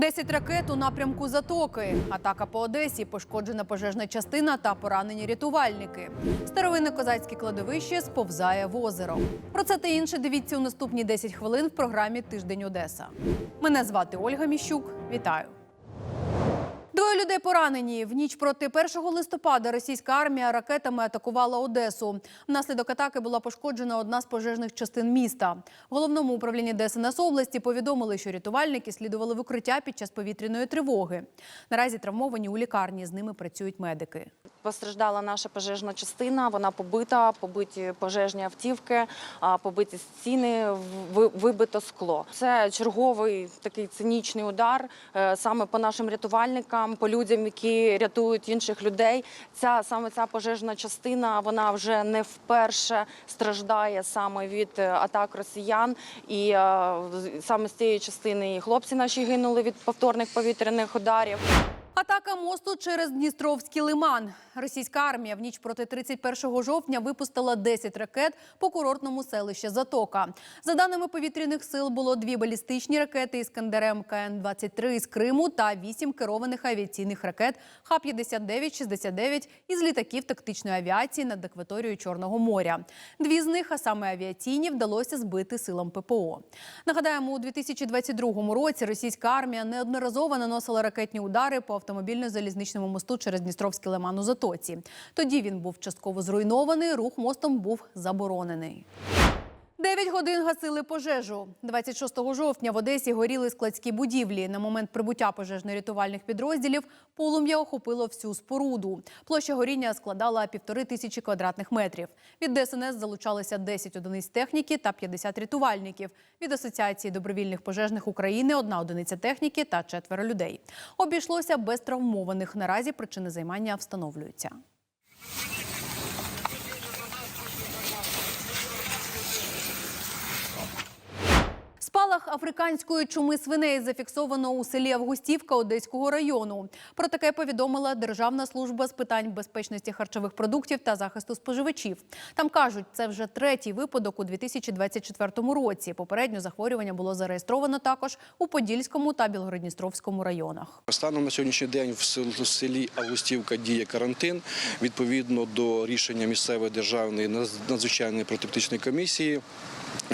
Десять ракет у напрямку затоки. Атака по Одесі, пошкоджена пожежна частина та поранені рятувальники. Старовинне козацьке кладовище сповзає в озеро. Про це та інше дивіться у наступні 10 хвилин в програмі Тиждень Одеса. Мене звати Ольга Міщук. Вітаю. Двоє людей поранені. В ніч проти 1 листопада російська армія ракетами атакувала Одесу. Внаслідок атаки була пошкоджена одна з пожежних частин міста. Головному управлінні ДСНС області повідомили, що рятувальники слідували в укриття під час повітряної тривоги. Наразі травмовані у лікарні. З ними працюють медики. Постраждала наша пожежна частина. Вона побита, побиті пожежні автівки, побиті стіни, вибито скло. Це черговий такий цинічний удар е, саме по нашим рятувальникам, по людям, які рятують інших людей. Ця саме ця пожежна частина вона вже не вперше страждає саме від е, атак росіян. І е, саме з цієї частини і хлопці наші гинули від повторних повітряних ударів. Атака мосту через Дністровський лиман. Російська армія в ніч проти 31 жовтня випустила 10 ракет по курортному селищі Затока. За даними повітряних сил, було дві балістичні ракети «Іскандер КН-23» із Криму та вісім керованих авіаційних ракет Х-59-69 із літаків тактичної авіації над акваторією Чорного моря. Дві з них, а саме авіаційні, вдалося збити силам ППО. Нагадаємо, у 2022 році російська армія неодноразово наносила ракетні удари по автомобільно-залізничному мосту через Дністровський лиман у Затоці. Тоді він був частково зруйнований, рух мостом був заборонений. Дев'ять годин гасили пожежу. 26 жовтня в Одесі горіли складські будівлі. На момент прибуття пожежно-рятувальних підрозділів полум'я охопило всю споруду. Площа горіння складала півтори тисячі квадратних метрів. Від ДСНС залучалися 10 одиниць техніки та 50 рятувальників. Від Асоціації добровільних пожежних України одна одиниця техніки та четверо людей. Обійшлося без травмованих. Наразі причини займання встановлюються. Африканської чуми свиней зафіксовано у селі Августівка Одеського району. Про таке повідомила Державна служба з питань безпечності харчових продуктів та захисту споживачів. Там кажуть, це вже третій випадок у 2024 році. Попередньо захворювання було зареєстровано також у Подільському та Білгородністровському районах. Станом на сьогоднішній день в сел- селі Августівка діє карантин. Відповідно до рішення місцевої державної надзвичайної протиптичної комісії.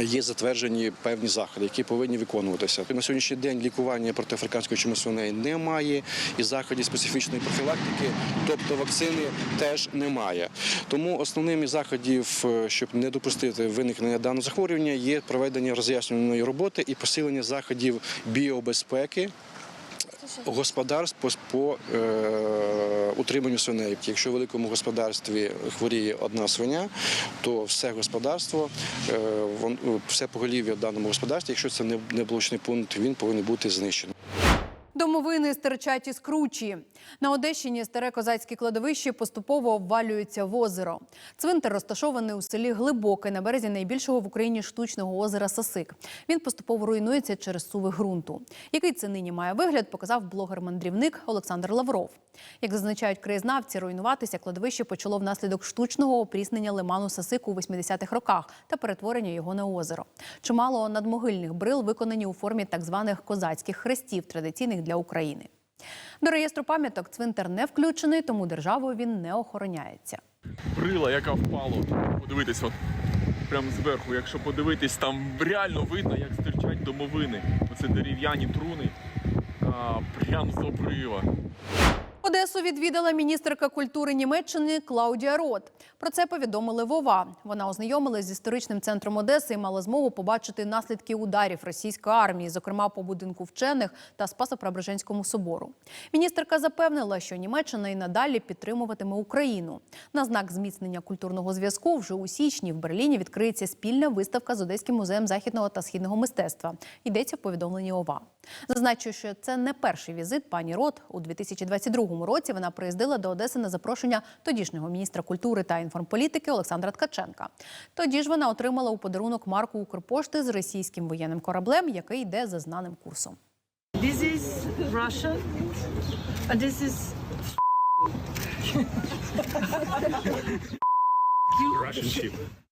Є затверджені певні заходи, які повинні виконуватися. На сьогоднішній день лікування проти африканської чуми свиней немає, і заходів специфічної профілактики, тобто вакцини, теж немає. Тому основним із заходів, е, щоб не допустити виникнення даного захворювання, є проведення роз'яснювальної роботи і посилення заходів біобезпеки господарств по, е, утриманню свиней. Якщо в великому господарстві хворіє одна свиня, то все господарство, е, вон, все поголів'я в даному господарстві, якщо це не, не блочний пункт, він повинен бути знищений. Домовини стирчать із кручі. На Одещині старе козацьке кладовище поступово обвалюється в озеро. Цвинтар розташований у селі Глибоке на березі найбільшого в Україні штучного озера Сасик. Він поступово руйнується через суви ґрунту. Який це нині має вигляд, показав блогер-мандрівник Олександр Лавров. Як зазначають краєзнавці, руйнуватися кладовище почало внаслідок штучного опріснення лиману Сасику у 80-х роках та перетворення його на озеро. Чимало надмогильних брил виконані у формі так званих козацьких хрестів, традиційних для України. До реєстру пам'яток цвинтар не включений, тому державою він не охороняється. брила, яка впала. Подивитись, от прямо зверху. Якщо подивитись, там реально видно, як стирчать домовини. Оце дерев'яні труни. А, прям з обрива. Одесу відвідала міністерка культури Німеччини Клаудія Рот. Про це повідомили Вова. Вона ознайомилась з історичним центром Одеси і мала змогу побачити наслідки ударів російської армії, зокрема по будинку вчених та Спасо-Преображенському собору. Міністерка запевнила, що Німеччина і надалі підтримуватиме Україну. На знак зміцнення культурного зв'язку вже у січні в Берліні відкриється спільна виставка з Одеським музеєм західного та східного мистецтва. Йдеться в повідомленні ОВА. Зазначу, що це не перший візит пані Рот. У 2022 році вона приїздила до Одеси на запрошення тодішнього міністра культури та інформполітики Олександра Ткаченка. Тоді ж вона отримала у подарунок марку Укрпошти з російським воєнним кораблем, який йде за знаним курсом. This is Russia, and this is Мер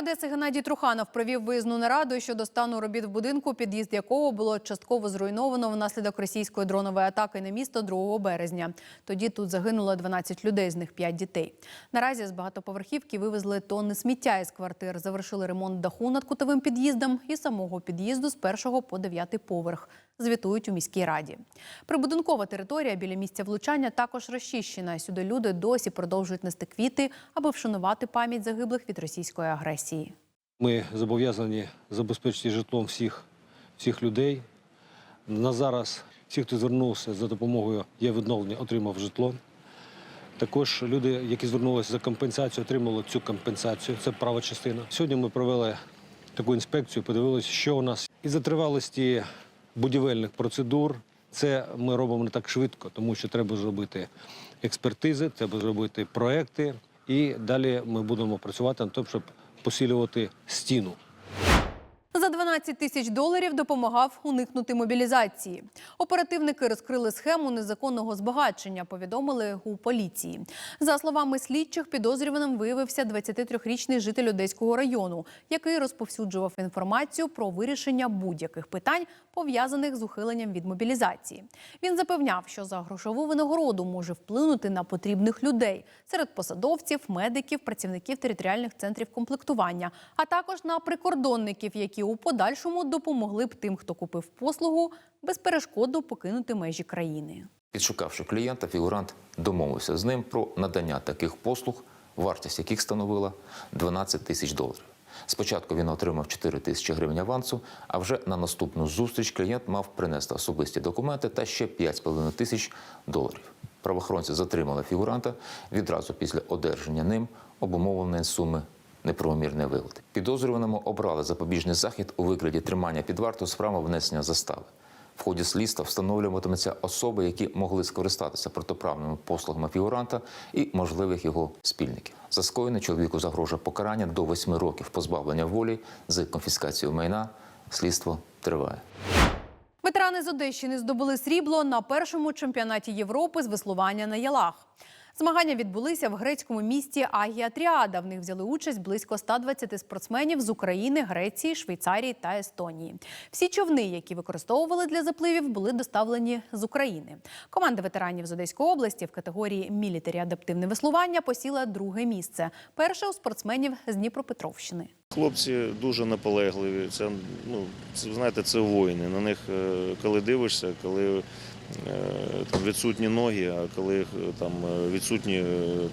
Одеси Геннадій Труханов провів виїзну нараду щодо стану робіт в будинку, під'їзд якого було частково зруйновано внаслідок російської дронової атаки на місто 2 березня. Тоді тут загинуло 12 людей, з них 5 дітей. Наразі з багатоповерхівки вивезли тонни сміття із квартир, завершили ремонт даху над кутовим під'їздом і самого під'їзду з першого по дев'ятий поверх. Звітують у міській раді. Прибудинкова територія біля місця влучання також розчищена. Сюди люди досі продовжують нести квіти, аби вшанувати пам'ять загиблих від російської агресії. Ми зобов'язані забезпечити житлом всіх, всіх людей. На зараз всі, хто звернувся за допомогою є відновлення, отримав житло. Також люди, які звернулися за компенсацію, отримали цю компенсацію. Це права частина. Сьогодні ми провели таку інспекцію, подивилися, що у нас із за тривалості будівельних процедур. Це ми робимо не так швидко, тому що треба зробити експертизи, треба зробити проекти, і далі ми будемо працювати над тим, щоб посилювати стіну. За 12 тисяч доларів допомагав уникнути мобілізації. Оперативники розкрили схему незаконного збагачення, повідомили у поліції. За словами слідчих, підозрюваним виявився 23-річний житель Одеського району, який розповсюджував інформацію про вирішення будь-яких питань, пов'язаних з ухиленням від мобілізації. Він запевняв, що за грошову винагороду може вплинути на потрібних людей серед посадовців, медиків, працівників територіальних центрів комплектування, а також на прикордонників, які у подальшому допомогли б тим, хто купив послугу, безперешкодно покинути межі країни. Підшукавши клієнта, фігурант домовився з ним про надання таких послуг, вартість яких становила 12 тисяч доларів. Спочатку він отримав 4 тисячі гривень авансу, а вже на наступну зустріч клієнт мав принести особисті документи та ще 5,5 тисяч доларів. Правоохоронці затримали фігуранта відразу після одержання ним обумовленої суми неправомірної вигоди. Підозрюваному обрали запобіжний захід у вигляді тримання під вартою з правом внесення застави. В ході слідства встановлюватимуться особи, які могли скористатися протиправними послугами фігуранта і можливих його спільників. За скоєне чоловіку загрожує покарання до 8 років позбавлення волі з конфіскацією майна. Слідство триває. Ветерани з Одещини здобули срібло на першому чемпіонаті Європи з веслування на ялах. Змагання відбулися в грецькому місті Агія Тріада. В них взяли участь близько 120 спортсменів з України, Греції, Швейцарії та Естонії. Всі човни, які використовували для запливів, були доставлені з України. Команда ветеранів з Одеської області в категорії мілітарі адаптивне веслування посіла друге місце. Перше у спортсменів з Дніпропетровщини. Хлопці дуже наполегливі. Це ну знаєте, це воїни. На них, е, коли дивишся, коли там відсутні ноги, а коли е, там е, відсутні, е,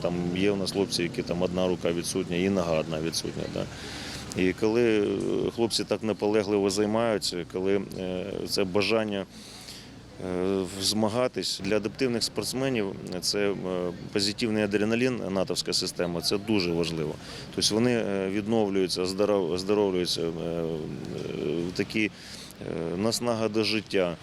там є в нас хлопці, які там одна рука відсутня, і нога одна відсутня. Да. І коли е, хлопці так наполегливо займаються, коли е, це бажання е, змагатись для адаптивних спортсменів це е, позитивний адреналін, натовська система, це дуже важливо. Тобто вони е, відновлюються, здоров- оздоровлюються, е, е, такі е, наснага до життя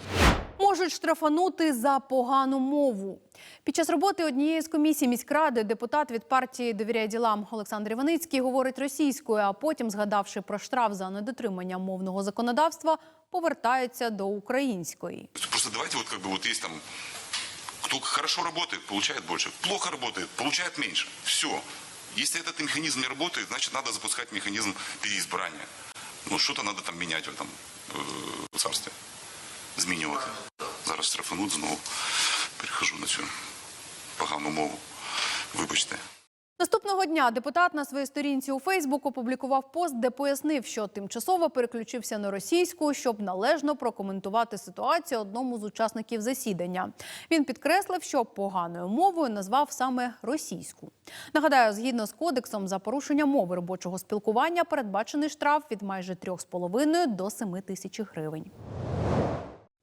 Можуть штрафанути за погану мову. Під час роботи однієї з комісій міськради депутат від партії «Довіряє ділам Олександр Іваницький говорить російською, а потім, згадавши про штраф за недотримання мовного законодавства, повертається до української. Просто давайте вот как бы вот есть там, кто хорошо работает, получает больше, плохо работает, получает меньше. Все. Если этот механизм не работает, значит надо запускать механизм переизбрания. Ну, что-то надо там менять в этом э, царстве. Змінювати. Зараз штрафануть знову. Перехожу на цю погану мову. Вибачте. Наступного дня депутат на своїй сторінці у Фейсбук опублікував пост, де пояснив, що тимчасово переключився на російську, щоб належно прокоментувати ситуацію одному з учасників засідання. Він підкреслив, що поганою мовою назвав саме російську. Нагадаю, згідно з кодексом за порушення мови робочого спілкування передбачений штраф від майже 3,5 до 7 тисяч гривень.